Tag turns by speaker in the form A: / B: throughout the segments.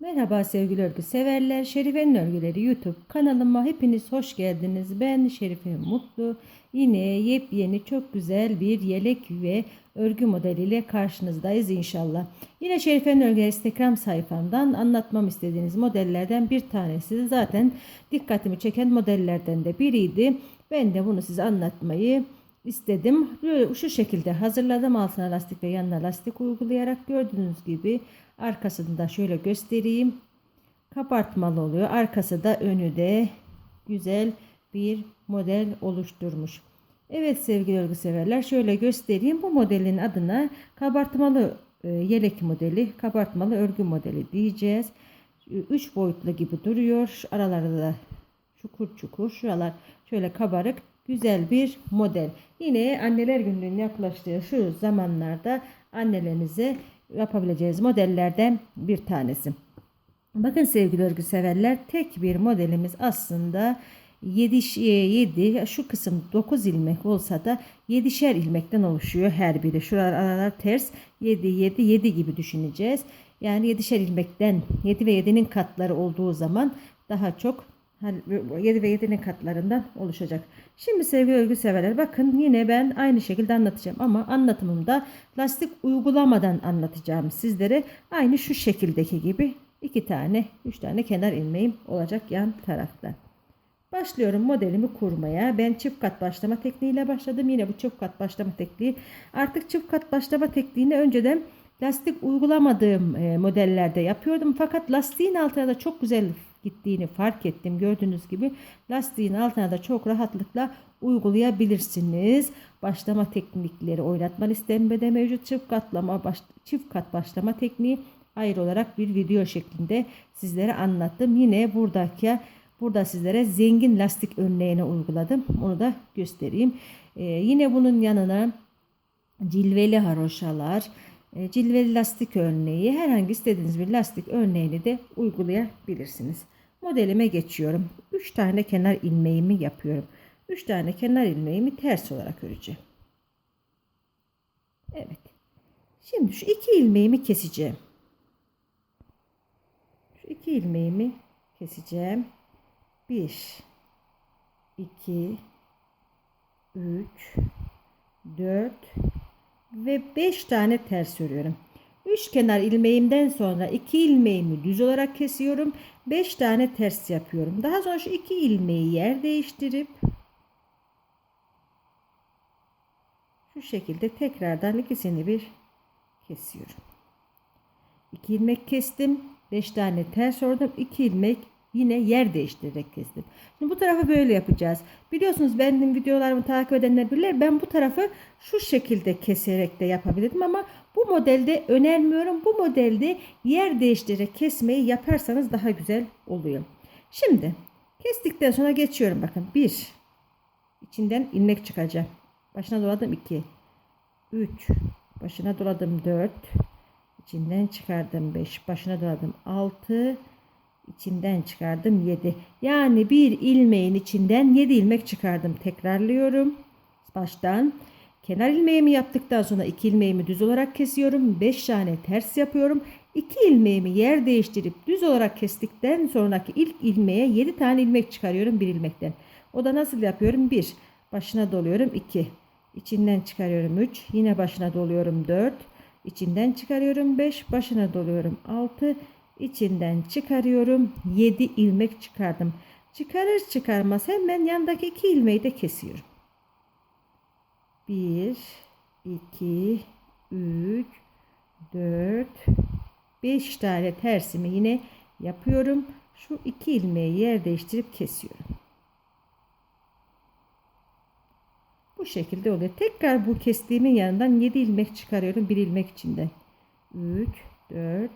A: Merhaba sevgili örgü severler. Şerife'nin örgüleri YouTube kanalıma hepiniz hoş geldiniz. Ben Şerife Mutlu. Yine yepyeni çok güzel bir yelek ve örgü modeliyle karşınızdayız inşallah. Yine Şerife'nin örgüleri Instagram sayfamdan anlatmam istediğiniz modellerden bir tanesi. Zaten dikkatimi çeken modellerden de biriydi. Ben de bunu size anlatmayı istedim. Böyle şu şekilde hazırladım. Altına lastik ve yanına lastik uygulayarak gördüğünüz gibi arkasını da şöyle göstereyim. Kabartmalı oluyor. Arkası da önü de güzel bir model oluşturmuş. Evet sevgili örgü severler şöyle göstereyim. Bu modelin adına kabartmalı e, yelek modeli, kabartmalı örgü modeli diyeceğiz. 3 boyutlu gibi duruyor. Aralarda da çukur çukur. Şuralar şöyle kabarık güzel bir model. Yine anneler gününün yaklaştığı şu zamanlarda annelerinize yapabileceğiniz modellerden bir tanesi. Bakın sevgili örgü severler tek bir modelimiz aslında 7 7 şu kısım 9 ilmek olsa da 7'şer ilmekten oluşuyor her biri. Şuralar aralar ters 7 7 7 gibi düşüneceğiz. Yani 7'şer ilmekten 7 ve 7'nin katları olduğu zaman daha çok 7 ve 7'nin katlarından oluşacak. Şimdi sevgili örgü severler bakın yine ben aynı şekilde anlatacağım ama anlatımımda lastik uygulamadan anlatacağım sizlere. Aynı şu şekildeki gibi iki tane, üç tane kenar ilmeğim olacak yan tarafta. Başlıyorum modelimi kurmaya. Ben çift kat başlama tekniğiyle başladım. Yine bu çift kat başlama tekniği. Artık çift kat başlama tekniğini önceden lastik uygulamadığım e, modellerde yapıyordum. Fakat lastiğin altına da çok güzel gittiğini fark ettim. Gördüğünüz gibi lastiğin altına da çok rahatlıkla uygulayabilirsiniz. Başlama teknikleri oynatma listemde mevcut. Çift katlama, baş, çift kat başlama tekniği ayrı olarak bir video şeklinde sizlere anlattım. Yine buradaki burada sizlere zengin lastik örneğini uyguladım. Onu da göstereyim. Ee, yine bunun yanına cilveli haroşalar, cilveli lastik örneği herhangi istediğiniz bir lastik örneğini de uygulayabilirsiniz. Modelime geçiyorum. 3 tane kenar ilmeğimi yapıyorum. 3 tane kenar ilmeğimi ters olarak öreceğim. Evet. Şimdi şu iki ilmeğimi keseceğim. Şu iki ilmeğimi keseceğim. 1 2 3 4 ve 5 tane ters örüyorum. 3 kenar ilmeğimden sonra 2 ilmeğimi düz olarak kesiyorum. 5 tane ters yapıyorum. Daha sonra şu 2 ilmeği yer değiştirip şu şekilde tekrardan ikisini bir kesiyorum. 2 ilmek kestim. 5 tane ters ördüm. 2 ilmek yine yer değiştirerek kestim. Şimdi bu tarafı böyle yapacağız. Biliyorsunuz benim videolarımı takip edenler bilir. Ben bu tarafı şu şekilde keserek de yapabilirim ama bu modelde önermiyorum. Bu modelde yer değiştirerek kesmeyi yaparsanız daha güzel oluyor. Şimdi kestikten sonra geçiyorum bakın. 1 içinden ilmek çıkacağım. Başına doladım 2 3 başına doladım 4 içinden çıkardım 5 başına doladım 6 içinden çıkardım 7. Yani bir ilmeğin içinden 7 ilmek çıkardım. Tekrarlıyorum. Baştan kenar ilmeğimi yaptıktan sonra 2 ilmeğimi düz olarak kesiyorum. 5 tane ters yapıyorum. 2 ilmeğimi yer değiştirip düz olarak kestikten sonraki ilk ilmeğe 7 tane ilmek çıkarıyorum bir ilmekten. O da nasıl yapıyorum? 1. Başına doluyorum 2. İçinden çıkarıyorum 3. Yine başına doluyorum 4. İçinden çıkarıyorum 5. Başına doluyorum 6 içinden çıkarıyorum. 7 ilmek çıkardım. Çıkarır çıkarmaz hemen yandaki 2 ilmeği de kesiyorum. 1 2 3 4 5 tane tersimi yine yapıyorum. Şu 2 ilmeği yer değiştirip kesiyorum. Bu şekilde oluyor. Tekrar bu kestiğimin yanından 7 ilmek çıkarıyorum. 1 ilmek içinden. 3 4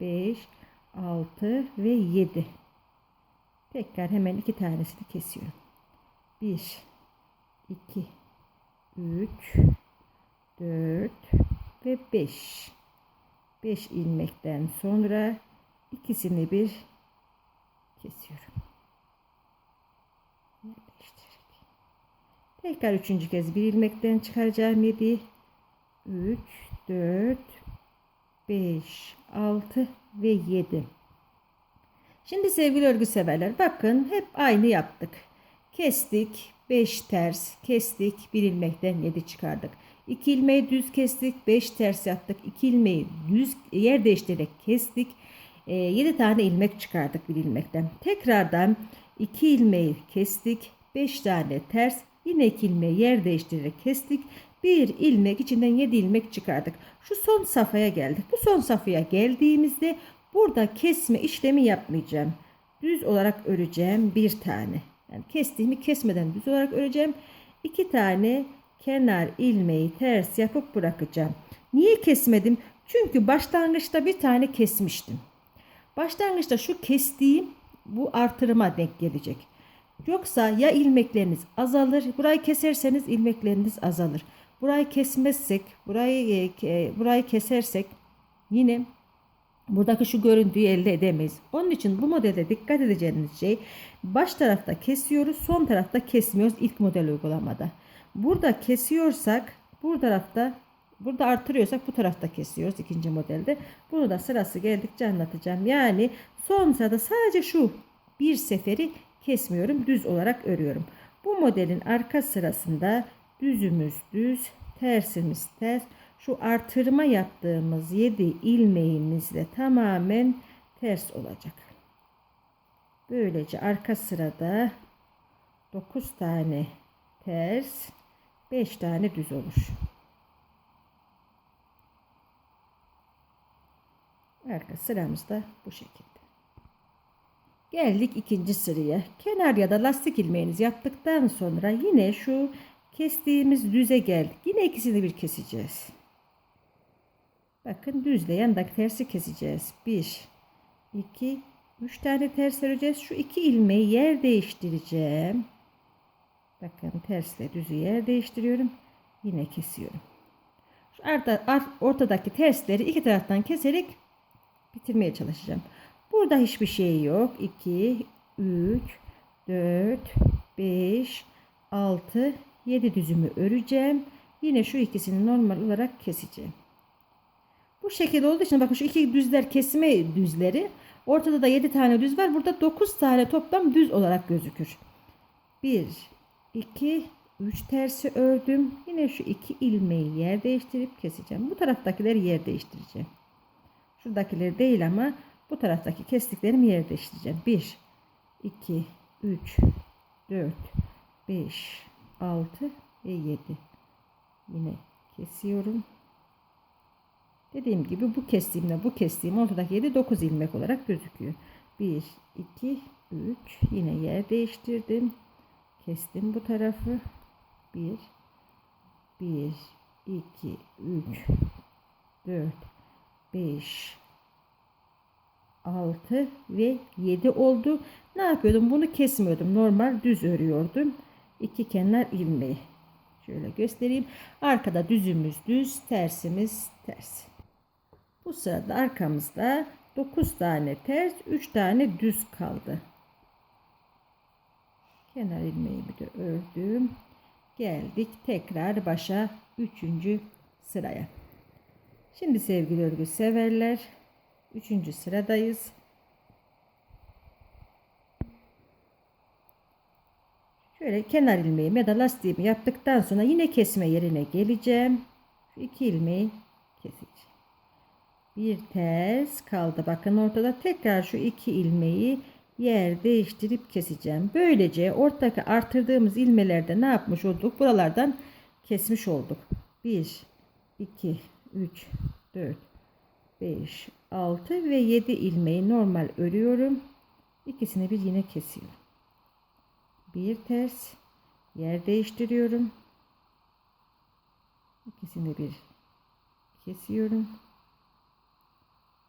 A: 5, 6 ve 7. Tekrar hemen iki tanesini kesiyorum. 1, 2, 3, 4 ve 5. 5 ilmekten sonra ikisini bir kesiyorum. Tekrar üçüncü kez bir ilmekten çıkaracağım 7, 3, 4, 5, 6 ve 7. Şimdi sevgili örgü severler bakın hep aynı yaptık. Kestik 5 ters kestik bir ilmekten 7 çıkardık. 2 ilmeği düz kestik 5 ters yaptık. 2 ilmeği düz yer değiştirerek kestik. 7 tane ilmek çıkardık bir ilmekten. Tekrardan 2 ilmeği kestik. 5 tane ters yine 2 ilmeği yer değiştirerek kestik. Bir ilmek içinden 7 ilmek çıkardık. Şu son safhaya geldik. Bu son safhaya geldiğimizde burada kesme işlemi yapmayacağım. Düz olarak öreceğim bir tane. Yani kestiğimi kesmeden düz olarak öreceğim. İki tane kenar ilmeği ters yapıp bırakacağım. Niye kesmedim? Çünkü başlangıçta bir tane kesmiştim. Başlangıçta şu kestiğim bu artırıma denk gelecek. Yoksa ya ilmekleriniz azalır, burayı keserseniz ilmekleriniz azalır. Burayı kesmezsek, burayı e, burayı kesersek yine buradaki şu görüntüyü elde edemeyiz. Onun için bu modelde dikkat edeceğiniz şey baş tarafta kesiyoruz, son tarafta kesmiyoruz ilk model uygulamada. Burada kesiyorsak bu tarafta burada artırıyorsak bu tarafta kesiyoruz ikinci modelde. Bunu da sırası geldikçe anlatacağım. Yani son sırada sadece şu bir seferi kesmiyorum. Düz olarak örüyorum. Bu modelin arka sırasında düzümüz düz, tersimiz ters. Şu artırma yaptığımız 7 ilmeğimiz de tamamen ters olacak. Böylece arka sırada 9 tane ters, 5 tane düz olur. Arka sıramız da bu şekilde. Geldik ikinci sıraya. Kenar ya da lastik ilmeğinizi yaptıktan sonra yine şu kestiğimiz düze geldik. Yine ikisini bir keseceğiz. Bakın düzle yandaki tersi keseceğiz. 1, 2, 3 tane ters öreceğiz. Şu iki ilmeği yer değiştireceğim. Bakın tersle düzü yer değiştiriyorum. Yine kesiyorum. Şu arta, ortadaki tersleri iki taraftan keserek bitirmeye çalışacağım. Burada hiçbir şey yok. 2, 3, 4, 5, 6, 7 düzümü öreceğim. Yine şu ikisini normal olarak keseceğim. Bu şekilde olduğu için bakın şu iki düzler kesme düzleri. Ortada da 7 tane düz var. Burada 9 tane toplam düz olarak gözükür. 1, 2, 3 tersi ördüm. Yine şu iki ilmeği yer değiştirip keseceğim. Bu taraftakileri yer değiştireceğim. Şuradakileri değil ama bu taraftaki kestiklerimi yer değiştireceğim. 1, 2, 3, 4, 5, 6 ve 7. Yine kesiyorum. Dediğim gibi bu kestiğimle bu kestiğim ortadaki 7 9 ilmek olarak gözüküyor. 1 2 3 yine yer değiştirdim. Kestim bu tarafı. 1 1 2 3 4 5 6 ve 7 oldu. Ne yapıyordum? Bunu kesmiyordum. Normal düz örüyordum. İki kenar ilmeği. Şöyle göstereyim. Arkada düzümüz düz, tersimiz ters. Bu sırada arkamızda 9 tane ters, 3 tane düz kaldı. Kenar ilmeğimi de ördüm. Geldik tekrar başa 3. sıraya. Şimdi sevgili örgü severler 3. sıradayız. Şöyle kenar ilmeğimi ya da lastiğimi yaptıktan sonra yine kesme yerine geleceğim. İki ilmeği keseceğim. Bir ters kaldı. Bakın ortada tekrar şu iki ilmeği yer değiştirip keseceğim. Böylece ortadaki artırdığımız ilmelerde ne yapmış olduk? Buralardan kesmiş olduk. 1, 2, 3, 4, 5, 6 ve 7 ilmeği normal örüyorum. İkisini bir yine kesiyorum. Bir ters yer değiştiriyorum. İkisini bir kesiyorum.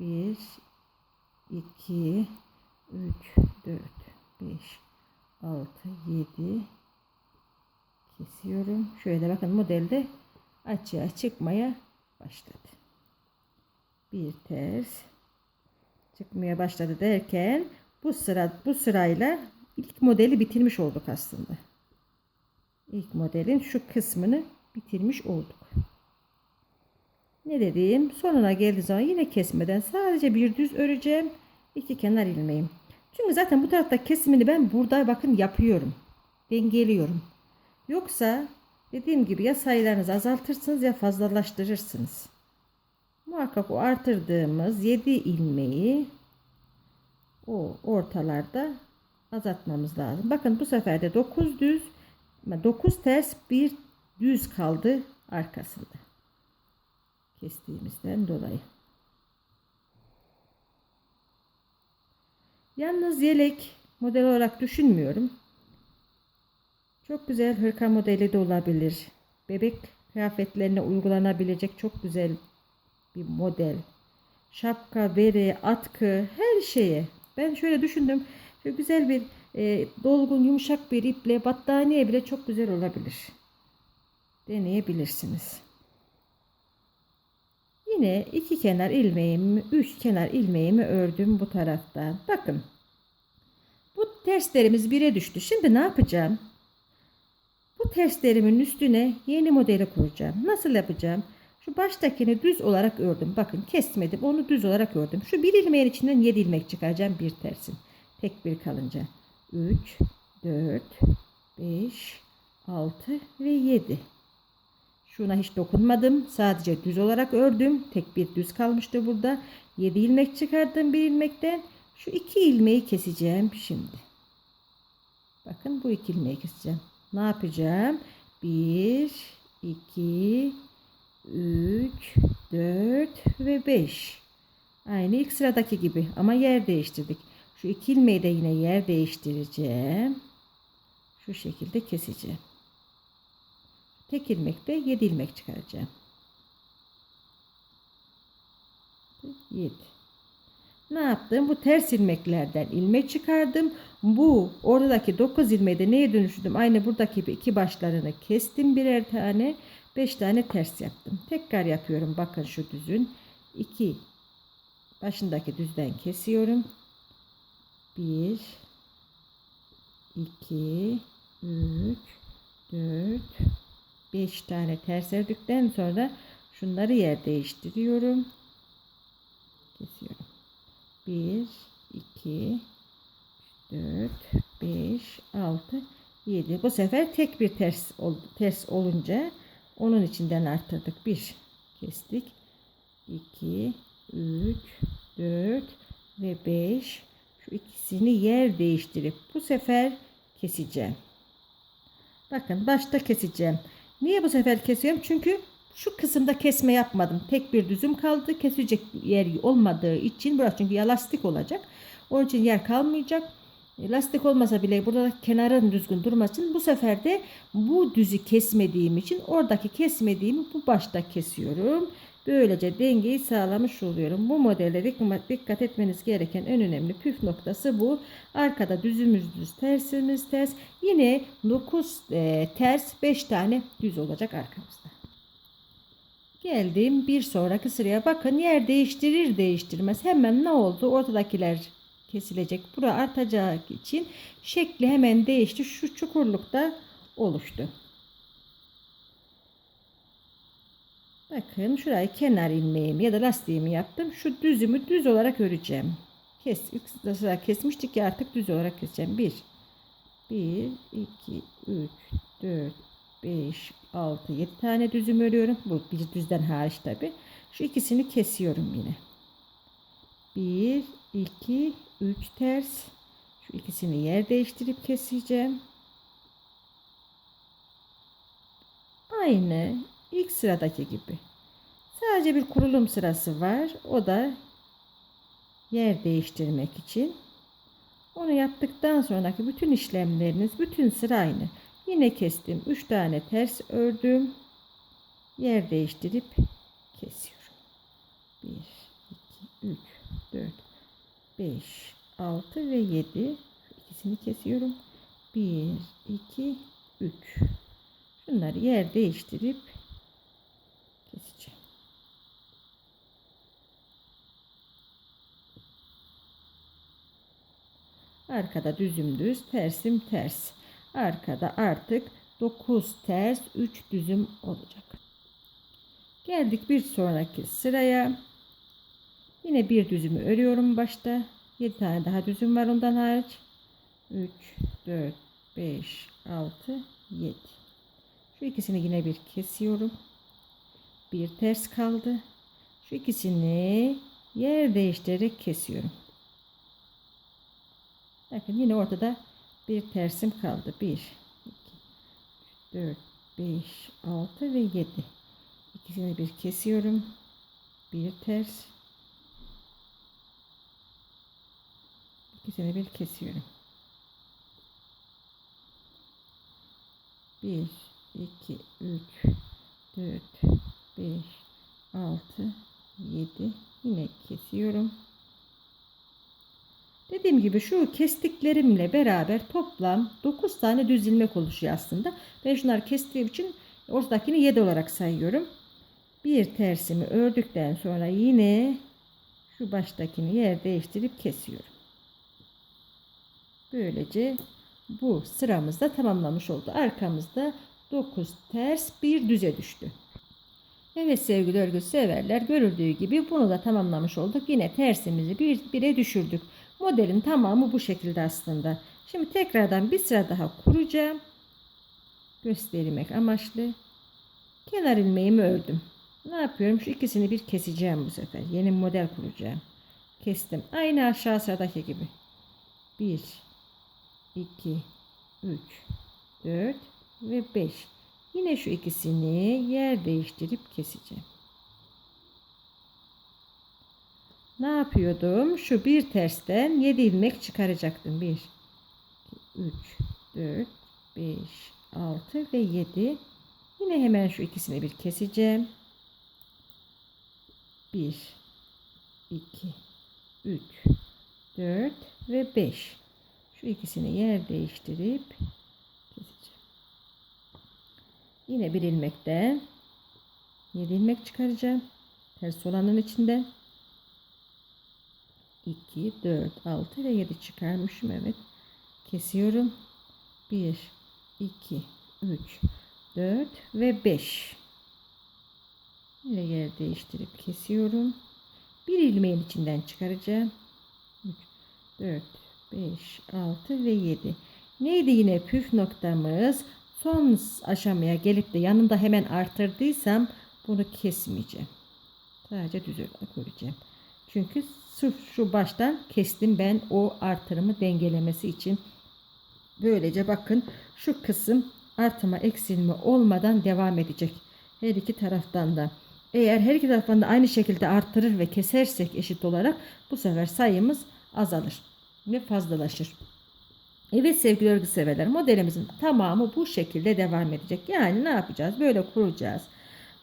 A: 1 2 3 4 5 6 7 kesiyorum. Şöyle bakın modelde açığa çıkmaya başladı. Bir ters çıkmaya başladı derken bu sıra bu sırayla ilk modeli bitirmiş olduk aslında. İlk modelin şu kısmını bitirmiş olduk. Ne dediğim sonuna geldiği zaman yine kesmeden sadece bir düz öreceğim. iki kenar ilmeğim. Çünkü zaten bu tarafta kesimini ben burada bakın yapıyorum. Dengeliyorum. Yoksa dediğim gibi ya sayılarınızı azaltırsınız ya fazlalaştırırsınız. Muhakkak o artırdığımız 7 ilmeği o ortalarda azaltmamız lazım. Bakın bu sefer de 9 düz 9 ters bir düz kaldı arkasında. Kestiğimizden dolayı. Yalnız yelek model olarak düşünmüyorum. Çok güzel hırka modeli de olabilir. Bebek kıyafetlerine uygulanabilecek çok güzel bir model. Şapka, bere, atkı her şeye. Ben şöyle düşündüm. Şöyle güzel bir e, dolgun yumuşak bir iple battaniye bile çok güzel olabilir. Deneyebilirsiniz. Yine iki kenar ilmeğimi, üç kenar ilmeğimi ördüm bu taraftan. Bakın. Bu terslerimiz bire düştü. Şimdi ne yapacağım? Bu terslerimin üstüne yeni modeli kuracağım. Nasıl yapacağım? Şu baştakini düz olarak ördüm. Bakın kesmedim. Onu düz olarak ördüm. Şu bir ilmeğin içinden 7 ilmek çıkaracağım bir tersin. Tek bir kalınca. 3, 4, 5, 6 ve 7. Şuna hiç dokunmadım. Sadece düz olarak ördüm. Tek bir düz kalmıştı burada. 7 ilmek çıkardım bir ilmekten. Şu iki ilmeği keseceğim şimdi. Bakın bu iki ilmeği keseceğim. Ne yapacağım? 1, 2, 3, 4 ve 5. Aynı ilk sıradaki gibi ama yer değiştirdik. Şu iki ilmeği de yine yer değiştireceğim. Şu şekilde keseceğim. Tek ilmekte 7 ilmek çıkaracağım. 7. Ne yaptım? Bu ters ilmeklerden ilmek çıkardım. Bu oradaki 9 ilmeği de neye dönüştürdüm? Aynı buradaki iki başlarını kestim birer tane. 5 tane ters yaptım. Tekrar yapıyorum. Bakın şu düzün. 2 başındaki düzden kesiyorum. 1 2 3 4 5 tane ters ördükten sonra şunları yer değiştiriyorum. Kesiyorum. 1 2 4 5 6 7 bu sefer tek bir ters ters olunca onun içinden arttırdık. 1 kestik. 2 3 4 ve 5 şu ikisini yer değiştirip bu sefer keseceğim. Bakın başta keseceğim. Niye bu sefer kesiyorum? Çünkü şu kısımda kesme yapmadım. Tek bir düzüm kaldı. Kesecek yer olmadığı için burası çünkü ya lastik olacak. Onun için yer kalmayacak. E, lastik olmasa bile burada kenarın düzgün durması için bu sefer de bu düzü kesmediğim için oradaki kesmediğimi bu başta kesiyorum. Böylece dengeyi sağlamış oluyorum. Bu modelde dikkat etmeniz gereken en önemli püf noktası bu. Arkada düzümüz düz, tersimiz ters. Yine 9 e, ters 5 tane düz olacak arkamızda. Geldim bir sonraki sıraya. Bakın yer değiştirir değiştirmez. Hemen ne oldu? Ortadakiler kesilecek. Bura artacak için şekli hemen değişti. Şu çukurlukta oluştu. Bakın şurayı kenar ilmeğimi ya da lastiğimi yaptım. Şu düzümü düz olarak öreceğim. Kes, sıra kesmiştik ya artık düz olarak keseceğim. 1 1 2 3 4 5 6 7 tane düzüm örüyorum. Bu bir düzden hariç tabi. Şu ikisini kesiyorum yine. 1 2 3 ters. Şu ikisini yer değiştirip keseceğim. Aynı ilk sıradaki gibi. Sadece bir kurulum sırası var. O da yer değiştirmek için. Onu yaptıktan sonraki bütün işlemleriniz bütün sıra aynı. Yine kestim. 3 tane ters ördüm. Yer değiştirip kesiyorum. 1 2 3 4 5 6 ve 7 ikisini kesiyorum. 1 2 3 Şunları yer değiştirip keseceğim. Arkada düzüm düz, tersim ters. Arkada artık 9 ters, 3 düzüm olacak. Geldik bir sonraki sıraya. Yine bir düzümü örüyorum başta. 7 tane daha düzüm var ondan hariç. 3, 4, 5, 6, 7. Şu ikisini yine bir kesiyorum. Bir ters kaldı. Şu ikisini yer değiştirerek kesiyorum. Bakın yine ortada bir tersim kaldı. 1, 2, 4, 5, 6 ve 7. İkisini bir kesiyorum. Bir ters. İkisini bir kesiyorum. 1, 2, 3, 4, 5, 6, 7. Yine kesiyorum. Dediğim gibi şu kestiklerimle beraber toplam 9 tane düz ilmek oluşuyor aslında. Ben şunları kestiğim için ortadakini 7 olarak sayıyorum. Bir tersimi ördükten sonra yine şu baştakini yer değiştirip kesiyorum. Böylece bu sıramızda tamamlamış oldu. Arkamızda 9 ters bir düze düştü. Evet sevgili örgü severler görüldüğü gibi bunu da tamamlamış olduk. Yine tersimizi bir bire düşürdük. Modelin tamamı bu şekilde aslında. Şimdi tekrardan bir sıra daha kuracağım. Göstermek amaçlı. Kenar ilmeğimi ördüm. Ne yapıyorum? Şu ikisini bir keseceğim bu sefer. Yeni model kuracağım. Kestim. Aynı aşağı sıradaki gibi. 1 2 3 4 ve 5. Yine şu ikisini yer değiştirip keseceğim. Ne yapıyordum? Şu bir tersten 7 ilmek çıkaracaktım. 1 2 3 4 5 6 ve 7. Yine hemen şu ikisini bir keseceğim. 1 2 3 4 ve 5. Şu ikisini yer değiştirip keseceğim. Yine bir ilmekten 7 ilmek çıkaracağım. Ters olanın içinden 2 4 6 ve 7 çıkarmışım. Evet. Kesiyorum. 1 2 3 4 ve 5. Yine yer değiştirip kesiyorum. Bir ilmeğin içinden çıkaracağım. 3 4 5 6 ve 7. Neydi yine püf noktamız? Son aşamaya gelip de yanında hemen artırdıysam bunu kesmeyeceğim. Sadece düz olarak öreceğim. Çünkü sırf şu baştan kestim ben o artırımı dengelemesi için. Böylece bakın şu kısım artıma eksilme olmadan devam edecek. Her iki taraftan da. Eğer her iki taraftan da aynı şekilde arttırır ve kesersek eşit olarak bu sefer sayımız azalır ve fazlalaşır. Evet sevgili örgü severler modelimizin tamamı bu şekilde devam edecek. Yani ne yapacağız? Böyle kuracağız.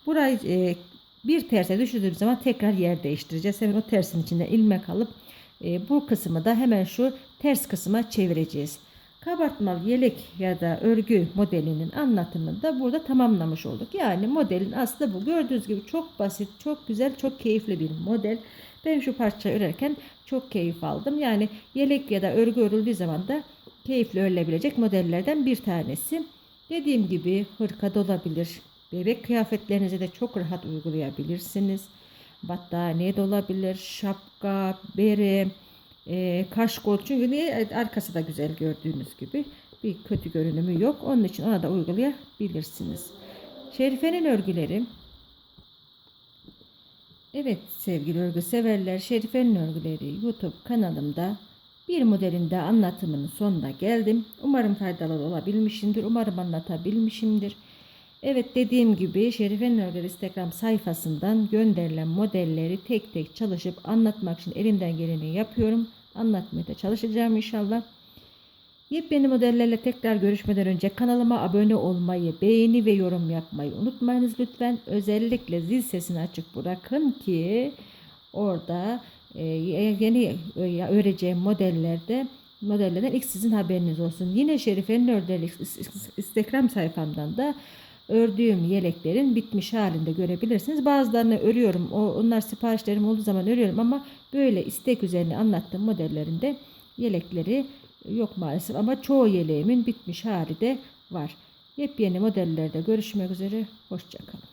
A: Burayı e, bir terse düşürdüğümüz zaman tekrar yer değiştireceğiz. Hemen o tersin içinde ilmek alıp e, bu kısmı da hemen şu ters kısma çevireceğiz. Kabartmalı yelek ya da örgü modelinin anlatımını da burada tamamlamış olduk. Yani modelin aslında bu. Gördüğünüz gibi çok basit, çok güzel, çok keyifli bir model. Ben şu parçayı örerken çok keyif aldım. Yani yelek ya da örgü örüldüğü zaman da keyifli örülebilecek modellerden bir tanesi. Dediğim gibi hırka da olabilir. Bebek kıyafetlerinize de çok rahat uygulayabilirsiniz. Battaniye de olabilir, şapka, bere, e, kaşkol. Çünkü niye? arkası da güzel gördüğünüz gibi. Bir kötü görünümü yok. Onun için ona da uygulayabilirsiniz. Şerife'nin örgüleri Evet sevgili örgü severler Şerife'nin örgüleri YouTube kanalımda bir modelin de anlatımının sonuna geldim. Umarım faydalı olabilmişimdir. Umarım anlatabilmişimdir. Evet dediğim gibi Şerife'nin örgüleri Instagram sayfasından gönderilen modelleri tek tek çalışıp anlatmak için elimden geleni yapıyorum. Anlatmaya da çalışacağım inşallah. Yepyeni modellerle tekrar görüşmeden önce kanalıma abone olmayı, beğeni ve yorum yapmayı unutmayınız lütfen. Özellikle zil sesini açık bırakın ki orada e, yeni e, öreceğim modellerde modellerden ilk sizin haberiniz olsun. Yine Şerife'nin ördelik Instagram sayfamdan da ördüğüm yeleklerin bitmiş halinde görebilirsiniz. Bazılarını örüyorum. O, onlar siparişlerim olduğu zaman örüyorum ama böyle istek üzerine anlattığım modellerinde yelekleri yok maalesef ama çoğu yeleğimin bitmiş hali de var. Yepyeni modellerde görüşmek üzere. Hoşçakalın.